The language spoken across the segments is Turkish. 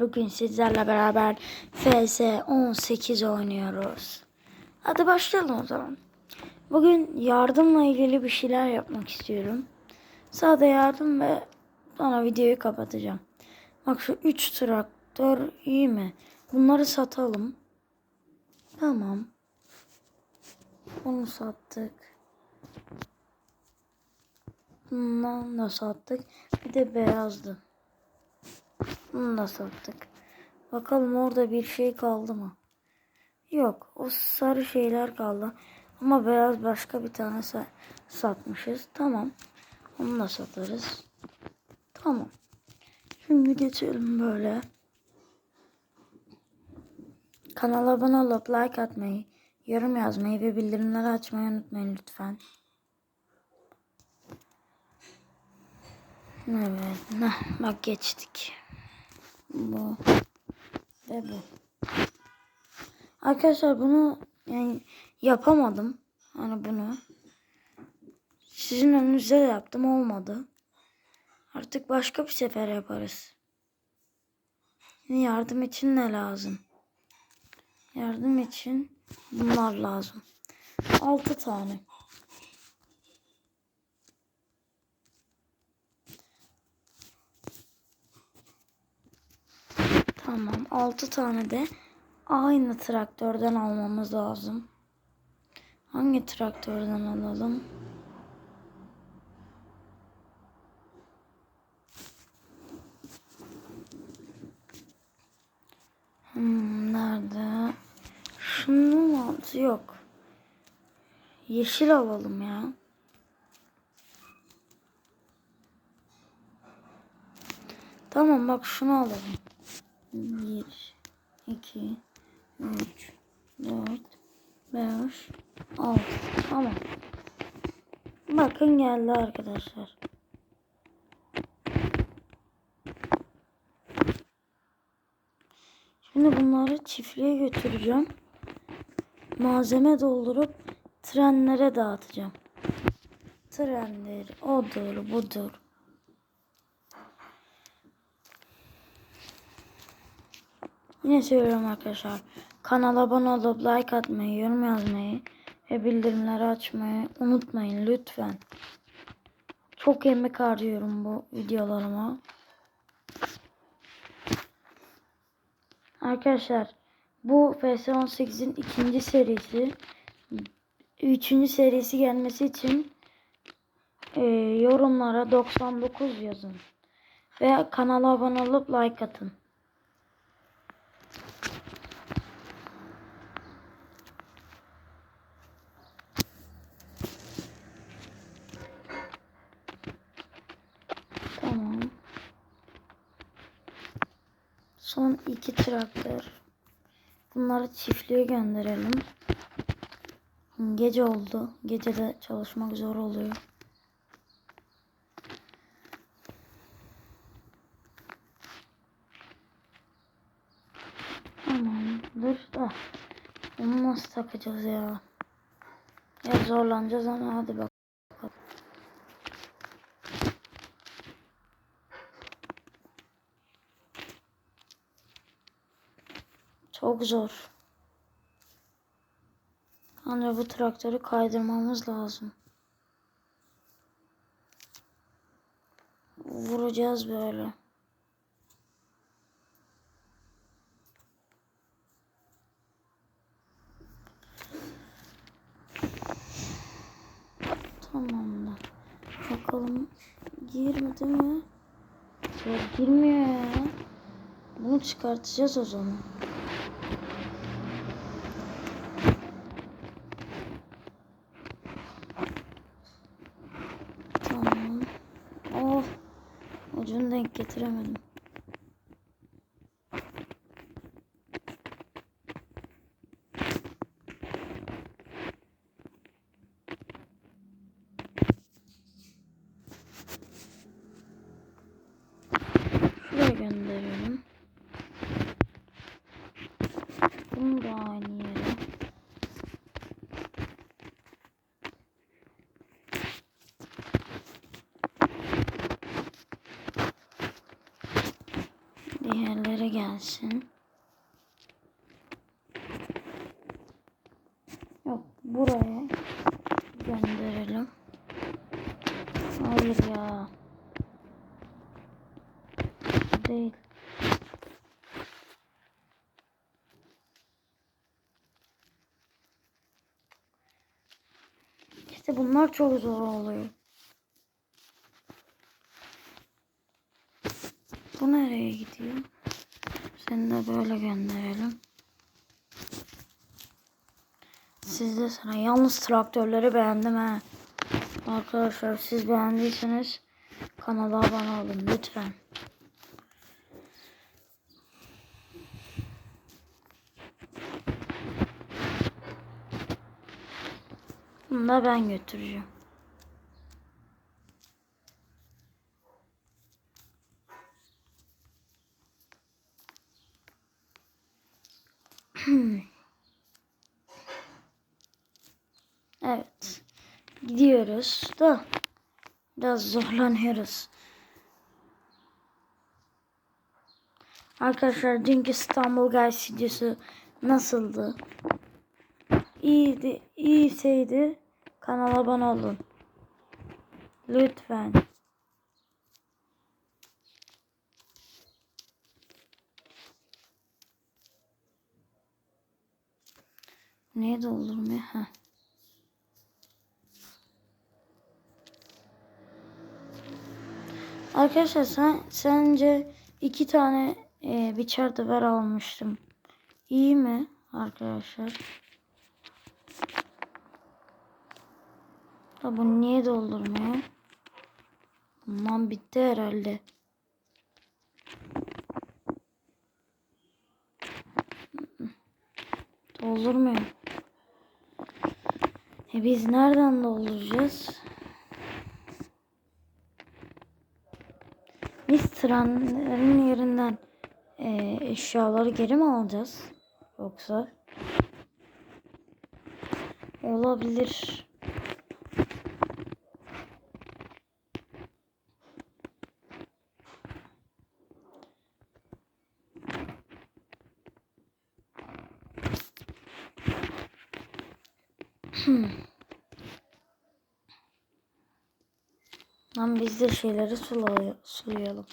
Bugün sizlerle beraber FS 18 oynuyoruz. Hadi başlayalım o zaman. Bugün yardımla ilgili bir şeyler yapmak istiyorum. Sağda yardım ve sonra videoyu kapatacağım. Bak şu 3 traktör iyi mi? Bunları satalım. Tamam. Bunu sattık. Bundan da sattık. Bir de beyazdı. Bunu da sattık. Bakalım orada bir şey kaldı mı? Yok. O sarı şeyler kaldı. Ama beyaz başka bir tane sa- satmışız. Tamam. Onu da satarız. Tamam. Şimdi geçelim böyle. Kanala abone olup like atmayı, yorum yazmayı ve bildirimleri açmayı unutmayın lütfen. Evet. Nah, bak geçtik. Bu ve bu. Arkadaşlar bunu yani yapamadım. Hani bunu. Sizin önünüzde de yaptım olmadı. Artık başka bir sefer yaparız. Şimdi yardım için ne lazım? Yardım için bunlar lazım. 6 tane. Tamam. 6 tane de aynı traktörden almamız lazım. Hangi traktörden alalım? Hmm, nerede? Şunun altı yok. Yeşil alalım ya. Tamam bak şunu alalım. 1, 2, 3, 4, 5, 6. Tamam. Bakın geldi arkadaşlar. Şimdi bunları çiftliğe götüreceğim. Malzeme doldurup trenlere dağıtacağım. Trenler odur budur. Yine söylüyorum arkadaşlar. Kanala abone olup like atmayı, yorum yazmayı ve bildirimleri açmayı unutmayın lütfen. Çok emek harcıyorum bu videolarıma. Arkadaşlar bu FS18'in ikinci serisi üçüncü serisi gelmesi için e, yorumlara 99 yazın. Ve kanala abone olup like atın. Tamam. Son iki traktör. Bunları çiftliğe gönderelim. Gece oldu. Gece de çalışmak zor oluyor. Tamam. Dur da. Bunu nasıl takacağız ya? Ya zorlanacağız ama hadi bak. Çok zor. Hani bu traktörü kaydırmamız lazım. Vuracağız böyle. Tamamdır. Bakalım girmedi mi? Girmiyor ya. Bunu çıkartacağız o zaman. Diğerleri gelsin. Yok buraya gönderelim. Hayır ya. Değil. İşte bunlar çok zor oluyor. Bu nereye gidiyor? Seni de böyle gönderelim. Siz de sana yalnız traktörleri beğendim ha. Arkadaşlar siz beğendiyseniz kanala abone olun lütfen. Bunu da ben götüreceğim. Evet. Gidiyoruz da biraz zorlanıyoruz. Arkadaşlar dünkü İstanbul Guys videosu nasıldı? İyiydi, iyiseydi kanala abone olun. Lütfen. Neye doldurmuyor? Heh. Arkadaşlar sen sence iki tane e, biçer döver almıştım. İyi mi arkadaşlar? Da bu niye doldurmuyor? Aman bitti herhalde. Doldurmuyor. E biz nereden dolduracağız? Biz trenlerin yerinden e, eşyaları geri mi alacağız? Yoksa? Olabilir. Hmm. Lan biz de şeyleri sulay sulayalım.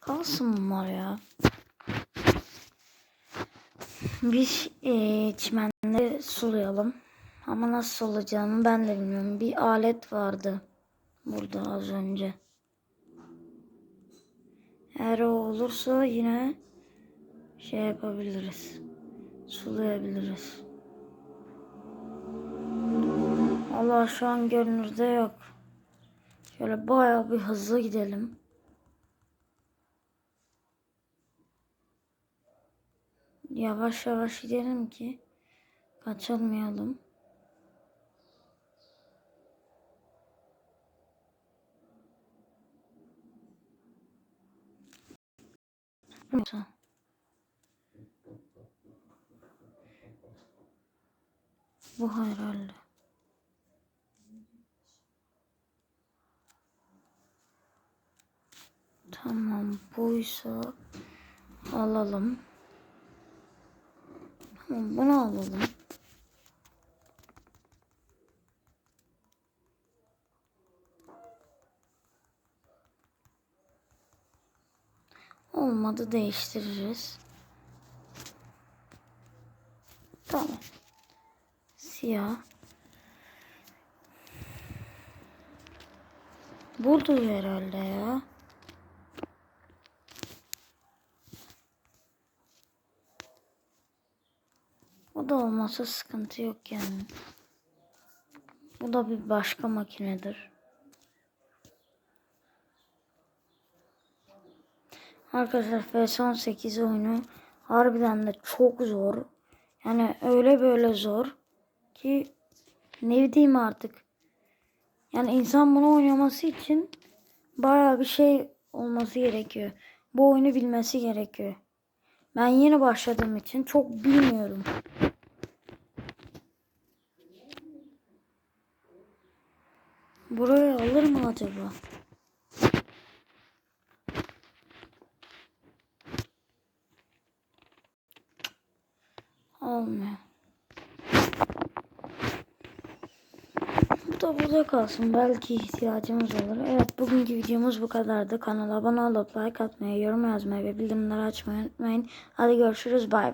Kalsın bunlar ya. Biz e, çimenleri sulayalım. Ama nasıl olacağını ben de bilmiyorum. Bir alet vardı burada az önce. Eğer o olursa yine şey yapabiliriz. Sulayabiliriz. Allah şu an görünürde yok. Şöyle bayağı bir hızlı gidelim. Yavaş yavaş gidelim ki kaçırmayalım. Yoksa- Bu herhalde. Tamam buysa alalım. Tamam bunu alalım. Olmadı değiştiririz. Tamam. Siyah. Burada herhalde ya. Da olmasa sıkıntı yok yani. Bu da bir başka makinedir. Arkadaşlar FS18 oyunu harbiden de çok zor. Yani öyle böyle zor ki ne diyeyim artık. Yani insan bunu oynaması için bayağı bir şey olması gerekiyor. Bu oyunu bilmesi gerekiyor. Ben yeni başladığım için çok bilmiyorum. mı acaba? Olmuyor. Bu da burada kalsın. Belki ihtiyacımız olur. Evet bugünkü videomuz bu kadardı. Kanala abone olup like atmayı, yorum yazmayı ve bildirimleri açmayı unutmayın. Hadi görüşürüz. Bay bay.